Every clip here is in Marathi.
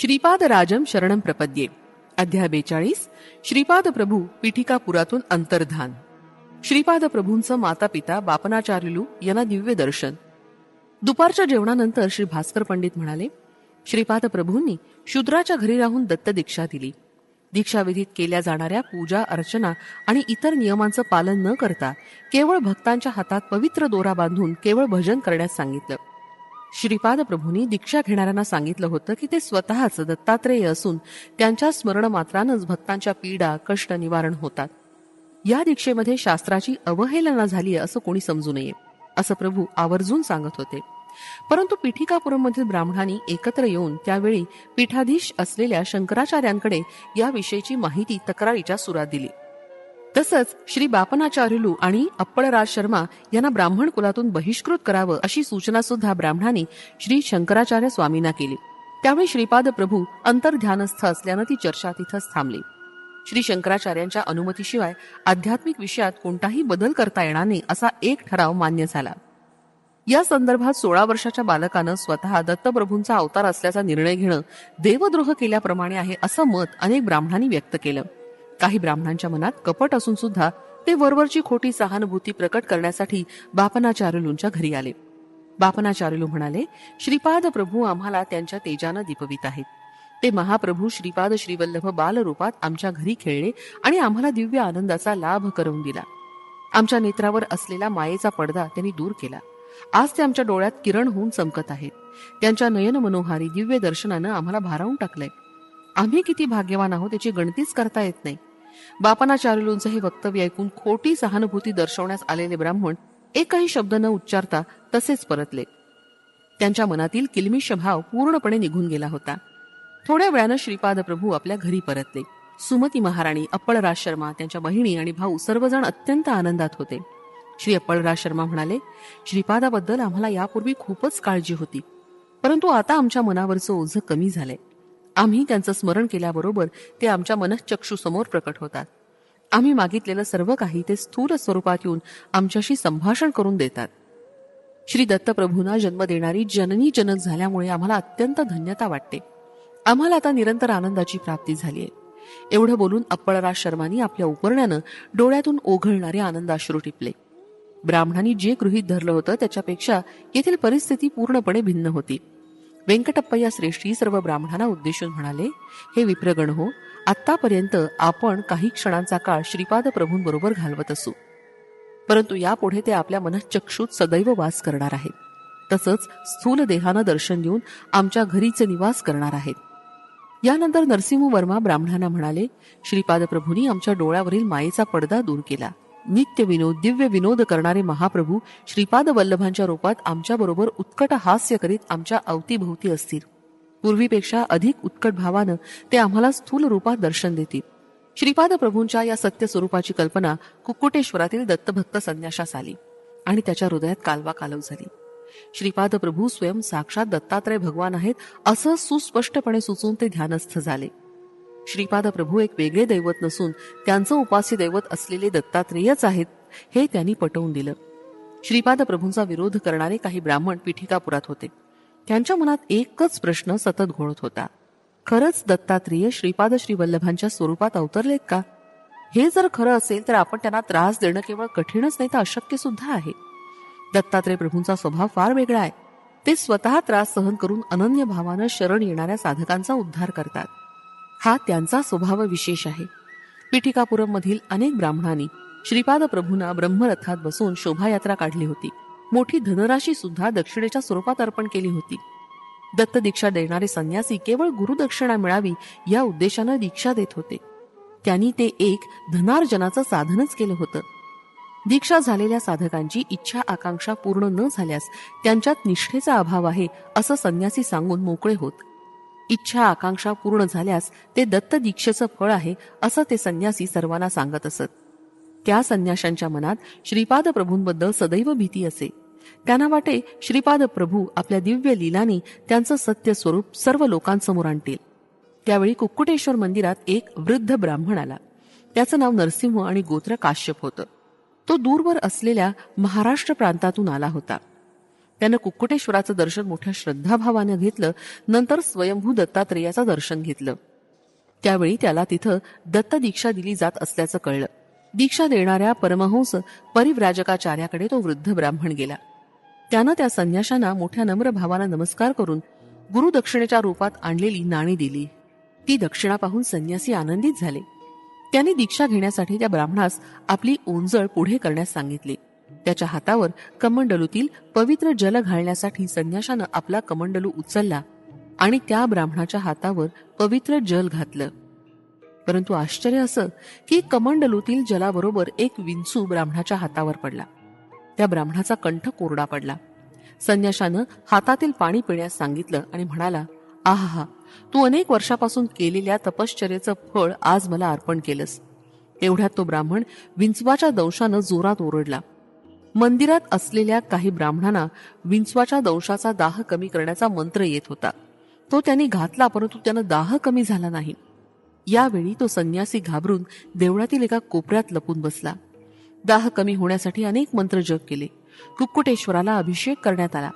श्रीपाद राजम शरणम प्रपद्ये. अध्याय बेचाळीस. श्रीपाद प्रभू पीठिकापुरातून अंतर्धान. श्रीपाद प्रभूंचं माता पिता बापनाचार्यलू यांना दिव्य दर्शन. दुपारच्या जेवणानंतर श्री भास्कर पंडित म्हणाले श्रीपाद प्रभूंनी शूद्राच्या घरी राहून दत्त दीक्षा दिली. दीक्षाविधीत केल्या जाणाऱ्या पूजा अर्चना आणि इतर नियमांचं पालन न करता केवळ भक्तांच्या हातात पवित्र दोरा बांधून केवळ भजन करण्यास सांगितलं. श्रीपाद प्रभूंनी दीक्षा घेणाऱ्यांना सांगितलं होतं की ते स्वतःच दत्तात्रेय असून त्यांच्या स्मरणमात्रानंच भक्तांच्या पीडा कष्ट निवारण होतात. या दीक्षेमध्ये शास्त्राची अवहेलना झाली असं कोणी समजू नये असं प्रभू आवर्जून सांगत होते. परंतु पीठिकापुरममधील ब्राह्मणांनी एकत्र येऊन त्यावेळी पीठाधीश असलेल्या शंकराचार्यांकडे याविषयीची माहिती तक्रारीच्या सुरात दिली. तसंच श्री बापनाचार्युलू आणि अप्पळराज शर्मा यांना ब्राह्मण कुलातून बहिष्कृत करावं अशी सूचना सुद्धा ब्राह्मणांनी श्री शंकराचार्य स्वामींना केली. त्यावेळी श्रीपाद प्रभू अंतर्ध्यानस्थ असल्यानं ती चर्चा तिथंच थांबली. श्री शंकराचार्यांच्या अनुमतीशिवाय आध्यात्मिक विषयात कोणताही बदल करता येणार नाही असा एक ठराव मान्य झाला. या संदर्भात सोळा वर्षाच्या बालकानं स्वतः दत्तप्रभूंचा अवतार असल्याचा निर्णय घेणं देवद्रोह केल्याप्रमाणे आहे असं मत अनेक ब्राह्मणांनी व्यक्त केलं. काही ब्राह्मणांच्या मनात कपट असून सुद्धा ते वरवरची खोटी सहानुभूती प्रकट करण्यासाठी बापनाचार्युलूंच्या घरी आले. बापनाचार्युलू म्हणाले श्रीपाद प्रभू आम्हाला त्यांच्या तेजानं दीपवित आहेत. ते महाप्रभू श्रीपाद श्रीवल्लभ बालरूपात आमच्या घरी खेळले आणि आम्हाला दिव्य आनंदाचा लाभ करून दिला. आमच्या नेत्रावर असलेला मायेचा पडदा त्यांनी दूर केला. आज ते आमच्या डोळ्यात किरण होऊन चमकत आहेत. त्यांच्या नयन मनोहारी दिव्य दर्शनानं आम्हाला भारावून टाकलंय. आम्ही किती भाग्यवान आहोत याची गणतीच करता येत नाही. बापनाचार्युलूंचं हे वक्तव्य ऐकून खोटी सहानुभूती दर्शवण्यास आलेले ब्राह्मण एकही शब्द न उच्चारता तसेच परतले. त्यांच्या मनातील किलमिश भाव पूर्णपणे निघून गेला होता. थोड्या वेळानं श्रीपाद प्रभू आपल्या घरी परतले. सुमती महाराणी अप्पळराज शर्मा त्यांच्या बहिणी आणि भाऊ सर्वजण अत्यंत आनंदात होते. श्री अप्पळराज शर्मा म्हणाले श्रीपादाबद्दल आम्हाला यापूर्वी खूपच काळजी होती. परंतु आता आमच्या मनावरचं ओझं कमी झालंय. आम्ही त्यांचं स्मरण केल्याबरोबर ते आमच्या मनश्चक्षूसमोर प्रकट होतात. आम्ही मागितलेलं सर्व काही ते स्थूल स्वरूपात येऊन आमच्याशी संभाषण करून देतात. श्री दत्तप्रभूंना जन्म देणारी जननी जनक झाल्यामुळे आम्हाला अत्यंत धन्यता वाटते. आम्हाला आता निरंतर आनंदाची प्राप्ती झाली आहे. एवढं बोलून अप्पळराज शर्मानी आपल्या उपरण्यानं डोळ्यातून ओघळणारे आनंदाश्रू टिपले. ब्राह्मणांनी जे गृहीत धरलं होतं त्याच्यापेक्षा येथील परिस्थिती पूर्णपणे भिन्न होती. व्यंकटप्पय्या श्रेष्ठी सर्व ब्राह्मणांना उद्देशून म्हणाले हे विप्रगण हो आत्तापर्यंत आपण काही क्षणांचा काळ श्रीपाद प्रभूंबरोबर घालवत असू. परंतु यापुढे ते आपल्या मनश्चक्षुत सदैव वास करणार आहेत. तसंच स्थूल देहानं दर्शन देऊन आमच्या घरीचे निवास करणार आहेत. यानंतर नरसिंह वर्मा ब्राह्मणांना म्हणाले श्रीपाद प्रभूंनी आमच्या डोळ्यावरील मायेचा पडदा दूर केला. नित्य विनोद दिव्य विनोद करणारे महाप्रभू श्रीपाद वल्लभांच्या रूपात आमच्या बरोबर उत्कट हास्य करीत आमच्या अवतीभोवती असतील. पूर्वीपेक्षा अधिक उत्कट भावानं ते आम्हाला स्थूल रूपात दर्शन देतील. श्रीपाद प्रभूंच्या या सत्य स्वरूपाची कल्पना कुक्कुटेश्वरातील दत्तभक्त संन्याशास आली आणि त्याच्या हृदयात कालवा कालव झाली. श्रीपाद प्रभू स्वयं साक्षात दत्तात्रय भगवान आहेत असं सुस्पष्टपणे सुचून ते ध्यानस्थ झाले. श्रीपाद प्रभू एक वेगळे दैवत नसून त्यांचं उपास्य दैवत असलेले दत्तात्रेयच आहेत हे त्यांनी पटवून दिलं. श्रीपाद प्रभूंचा विरोध करणारे काही ब्राह्मण पीठिकापुरात होते. त्यांच्या मनात एकच प्रश्न सतत घोळत होता. खरंच दत्तात्रेय श्रीपाद श्रीवल्लभांच्या स्वरूपात अवतरलेत का? हे जर खरं असेल तर आपण त्यांना त्रास देणं केवळ कठीणच नाही तर अशक्य सुद्धा आहे. दत्तात्रय प्रभूंचा स्वभाव फार वेगळा आहे. ते स्वतः त्रास सहन करून अनन्य भावानं शरण येणाऱ्या साधकांचा उद्धार करतात. हा त्यांचा स्वभाव विशेष आहे. पीठिकापुरम मधील अनेक ब्राह्मणांनी श्रीपाद प्रभूंना ब्रह्मरथात बसून शोभायात्रा काढली होती. मोठी धनराशी सुद्धा दक्षिणेच्या स्वरूपात अर्पण केली होती. दत्त दीक्षा देणारे संन्यासी केवळ गुरुदक्षिणा मिळावी या उद्देशानं दीक्षा देत होते. त्यांनी ते एक धनार्जनाचं साधनच केलं होतं. दीक्षा झालेल्या साधकांची इच्छा आकांक्षा पूर्ण न झाल्यास त्यांच्यात निष्ठेचा अभाव आहे असं संन्यासी सांगून मोकळे होत. इच्छा आकांक्षा पूर्ण झाल्यास ते दत्त दीक्षेचं फळ आहे असं ते संन्यासी सर्वांना सांगत असत. त्या संन्याशांच्या मनात श्रीपाद प्रभूंबद्दल सदैव भीती असे. त्यांना वाटे श्रीपाद प्रभू आपल्या दिव्य लीलाने त्यांचं सत्य स्वरूप सर्व लोकांसमोर आणतील. त्यावेळी कुक्कुटेश्वर मंदिरात एक वृद्ध ब्राह्मण आला. त्याचं नाव नरसिंह आणि गोत्र काश्यप होतं. तो दूरवर असलेल्या महाराष्ट्र प्रांतातून आला होता. त्यानं कुक्कुटेश्वराचं दर्शन मोठ्या श्रद्धाभावानं घेतलं नंतर स्वयंभू दत्तात्रेयाचं दर्शन घेतलं. त्यावेळी त्याला तिथं दत्त दीक्षा दिली जात असल्याचं कळलं. दीक्षा देणाऱ्या परमहंस परिव्राजकाचार्याकडे तो वृद्ध ब्राह्मण गेला. त्यानं त्या संन्याशांना मोठ्या नम्र भावानं नमस्कार करून गुरुदक्षिणेच्या रूपात आणलेली नाणी दिली. ती दक्षिणा पाहून संन्यासी आनंदित झाले. त्यांनी दीक्षा घेण्यासाठी त्या ब्राह्मणास आपली ओंजळ पुढे करण्यास सांगितले. त्याच्या हातावर कमंडलूतील पवित्र जल घालण्यासाठी संन्याशानं आपला कमंडलू उचलला आणि त्या ब्राह्मणाच्या हातावर पवित्र जल घातलं. परंतु आश्चर्य असं की कमंडलूतील जलाबरोबर एक विंचू ब्राह्मणाच्या हातावर पडला. त्या ब्राह्मणाचा कंठ कोरडा पडला. संन्याशानं हातातील पाणी पिण्यास सांगितलं आणि म्हणाला आहा तू अनेक वर्षापासून केलेल्या तपश्चर्याचं फळ आज मला अर्पण केलंस. एवढ्यात तो ब्राह्मण विंचवाच्या दंशानं जोरात ओरडला. मंदिरात असलेल्या काही ब्राह्मणांना विंचवाच्या दंशाचा दाह कमी करण्याचा मंत्र येत होता. तो त्यांनी घातला परंतु त्यानं दाह कमी झाला नाही. यावेळी तो संन्यासी घाबरून देवळातील एका कोपऱ्यात लपून बसला. दाह कमी होण्यासाठी अनेक मंत्र जप केले. कुक्कुटेश्वराला अभिषेक करण्यात आला.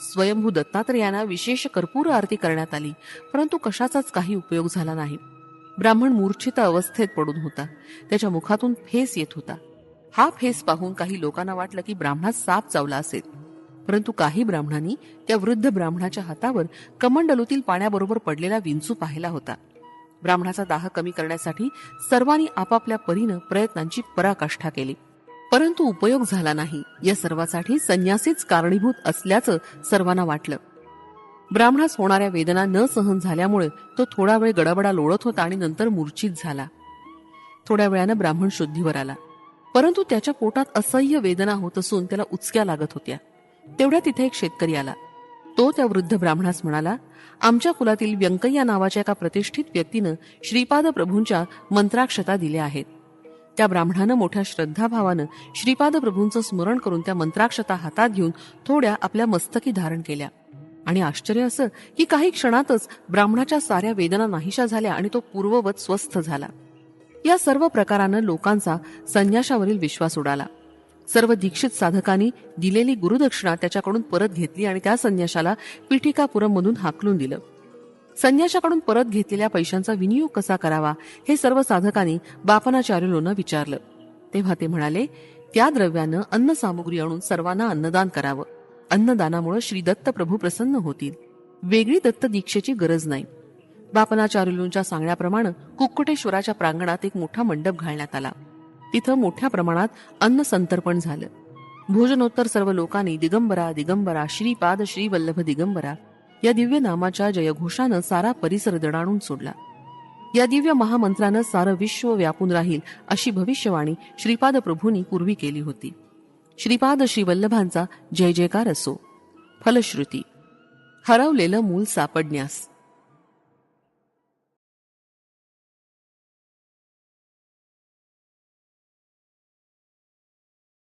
स्वयंभू दत्तात्रेयांना विशेष कर्पूर आरती करण्यात आली परंतु कशाचाच काही उपयोग झाला नाही. ब्राह्मण मूर्छित अवस्थेत पडून होता. त्याच्या मुखातून फेस येत होता. हा फेस पाहून काही लोकांना वाटलं की ब्राह्मणात साप चावला असेल. परंतु काही ब्राह्मणांनी त्या वृद्ध ब्राह्मणाच्या हातावर कमंडलूतील पाण्याबरोबर पडलेला विंचू पाहिला होता. ब्राह्मणाचा दाह कमी करण्यासाठी सर्वांनी आपापल्या परीनं प्रयत्नांची पराकाष्ठा केली. परंतु उपयोग झाला नाही. या सर्वासाठी संन्यासीच कारणीभूत असल्याचं सर्वांना वाटलं. ब्राह्मणास होणाऱ्या वेदना न सहन झाल्यामुळे तो थोडा वेळ गडाबडा लोळत होता आणि नंतर मूर्छित झाला. थोड्या वेळानं ब्राह्मण शुद्धीवर आला. परंतु त्याच्या पोटात असह्य वेदना होत असून त्याला उचक्या लागत होत्या. तेवढ्या तिथे एक शेतकरी आला. तो त्या वृद्ध ब्राह्मणास म्हणाला आमच्या कुलातील व्यंकय्या नावाच्या एका प्रतिष्ठित व्यक्तीनं श्रीपाद प्रभूंच्या मंत्राक्षता दिल्या आहेत. त्या ब्राह्मणानं मोठ्या श्रद्धाभावानं श्रीपाद प्रभूंचं स्मरण करून त्या मंत्राक्षता हातात घेऊन थोड्या आपल्या मस्तकी धारण केल्या. आणि आश्चर्य असं की काही क्षणातच ब्राह्मणाच्या साऱ्या वेदना नाहीशा झाल्या आणि तो पूर्ववत स्वस्थ झाला. या सर्व प्रकारानं लोकांचा संन्याशावरील विश्वास उडाला. सर्व दीक्षित साधकांनी दिलेली गुरुदक्षिणा त्याच्याकडून परत घेतली आणि त्या संन्याशाला पीठिकापुरम मधून हाकलून दिलं. संन्याशाकडून परत घेतलेल्या पैशांचा विनियोग कसा करावा हे सर्व साधकांनी बापनाचार्युलोनं विचारलं. तेव्हा ते म्हणाले त्या द्रव्यानं अन्न सामुग्री आणून सर्वांना अन्नदान करावं. अन्नदानामुळे श्री दत्त प्रभू प्रसन्न होतील. वेगळी दत्त दीक्षेची गरज नाही. बापनाचारुलूंच्या सांगण्याप्रमाणे कुक्कुटेश्वराच्या प्रांगणात एक मोठा मंडप घालण्यात आला. तिथं मोठ्या प्रमाणात अन्न संतर्पण झालं. भोजनोत्तर सर्व लोकांनी दिगंबरा दिगंबरा श्रीपाद श्री वल्लभ दिगंबरा या दिव्य नामाच्या जयघोषानं सारा परिसर दणाणून सोडला. या दिव्य महामंत्रानं सारं विश्व व्यापून राहील अशी भविष्यवाणी श्रीपाद प्रभूंनी पूर्वी केली होती. श्रीपाद श्रीवल्लभांचा जय जयकार असो. फलश्रुती. हरवलेलं मूल सापडण्यास.